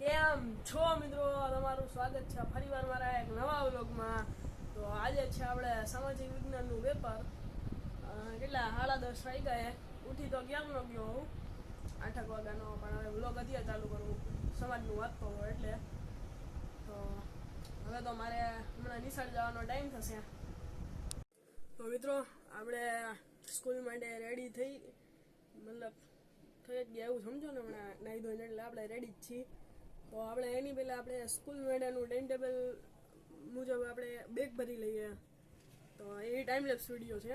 કેમ છો મિત્રો? તમારું સ્વાગત છે ફરીવાર મારા એક નવા વ્લોગમાં. તો આજે છે આપણે સામાજિક વિજ્ઞાનનું પેપર કેટલા? સાડા દસ ગયા ઉઠી તો ક્યારનો ગયો હું? આઠક વાગ્યાનો, પણ હવે વ્લોગ અત્યારે ચાલુ કરું. સમાજનું વાંચતો હોય એટલે. તો હવે તો મારે હમણાં નિશાળ જવાનો ટાઈમ થશે. તો મિત્રો, આપણે સ્કૂલ માટે રેડી થઈ, મતલબ થઈ જ ગયા એવું સમજો ને હમણાં નાહી ધોઈને એટલે આપણે રેડી જ છીએ. તો આપણે એની પહેલાં આપણે સ્કૂલ મેળાનું ટાઈમ ટેબલ મુજબ આપણે બેગ ભરી લઈએ. તો એ ટાઈમ લેપ્સ વીડિયો છે.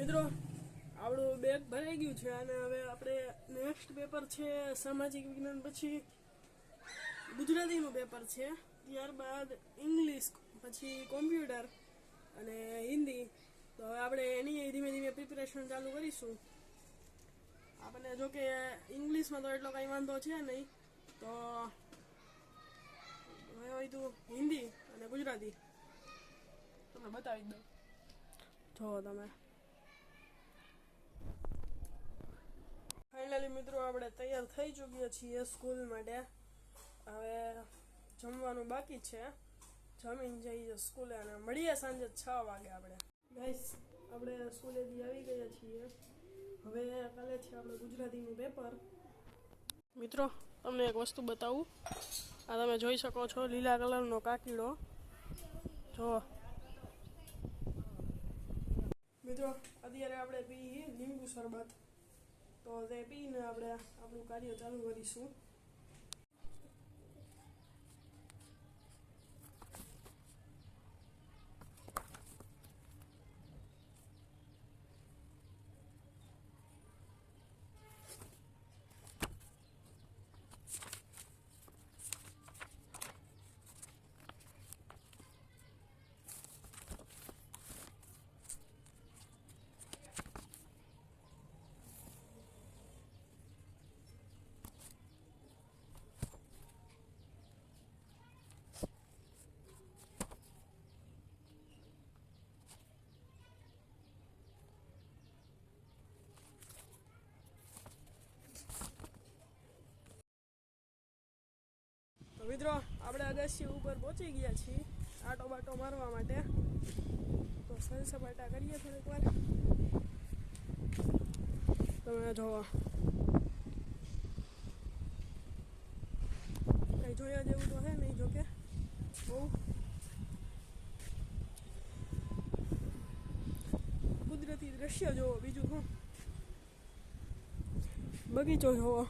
મિત્રો, આપણું બેગ ભરાઈ ગયું છે અને હવે આપણે નેક્સ્ટ પેપર છે સામાજિક વિજ્ઞાન પછી ગુજરાતીનું પેપર છે. ત્યારબાદ ઇંગ્લિશ પછી કોમ્પ્યુટર અને હિન્દી. તો હવે આપણે એની ધીમે ધીમે પ્રિપેરેશન ચાલુ કરીશું. આપણને જો કે ઇંગ્લિશમાં તો એટલો કાંઈ વાંધો છે નહીં. તો હોય તું હિન્દી અને ગુજરાતી. તમને બતાવી દો જુઓ તમે. મિત્રો, આપણે તૈયાર થઈ ચૂક્યા છીએ સ્કૂલ માટે. હવે જમવાનું બાકી છે. જમીન જઈએ સ્કૂલે અને મળીએ સાંજે છ વાગે આપણે. ગાઈસ આપણે સ્કૂલેથી આવી ગયા છીએ. હવે કાલે છે આપણે ગુજરાતીનું પેપર મિત્રો, તમને એક વસ્તુ બતાવું. આ તમે જોઈ શકો છો, લીલા કલરનો કાકીડો. જો. મિત્રો, અત્યારે આપણે પી લીંબુ શરબત. તો તે પીને આપણે આપણું કાર્ય ચાલુ કરીશું તો મિત્રો આપણે અગાસી ઉપર પહોંચી ગયા છીએ આટો બાટો મારવા માટે. તો સપાટા કરીએ થોડીક વાર. તમે જોવા. કઈ જોયા જેવું તો હે નહીં જોકે. બહુ. કુદરતી દ્રશ્ય જોવો બીજું હું બગીચો જોવો.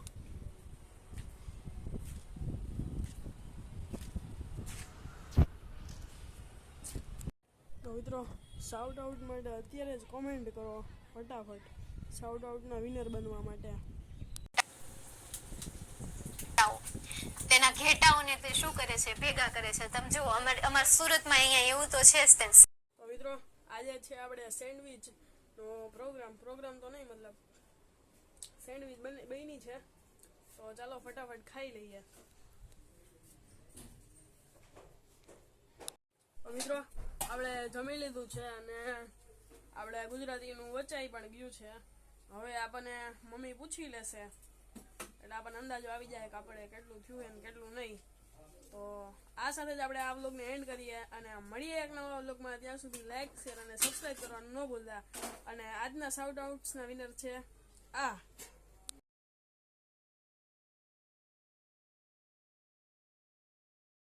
મિત્રો સાઉટ આઉટ માટે અત્યારે જ કોમેન્ટ કરો ફટાફટ. સાઉટ આઉટના વિનર બનવા માટે. તેના ઘેટાઓને તે શું કરે છે ભેગા કરે છે? તમે જુઓ અમાર અમાર સુરતમાં અહીંયા એવું તો છે જ તે તો મિત્રો આજે છે આપણે સેન્ડવિચ નો પ્રોગ્રામ પ્રોગ્રામ તો નહીં મતલબ સેન્ડવિચ બની બની છે. તો ચાલો ફટાફટ ખાઈ લઈએ. મિત્રો આપણે જમી લીધું છે અને આપણે ગુજરાતીનું વચાઈ પણ ગયું છે. હવે આપણને મમ્મી પૂછી લેશે. એટલે આપણને અંદાજો આવી જાય કે આપણે કેટલું થયું અને કેટલું નહીં. તો આ સાથે જ આપણે આ વ્લોગને એન્ડ કરીએ અને મળીએ એક નવા વ્લોગમાં. ત્યાં સુધી લાઈક શેર અને સબસ્ક્રાઈબ કરવાનું ન ભૂલતા. અને આજના સાઉટ આઉટ્સના વિનર છે આ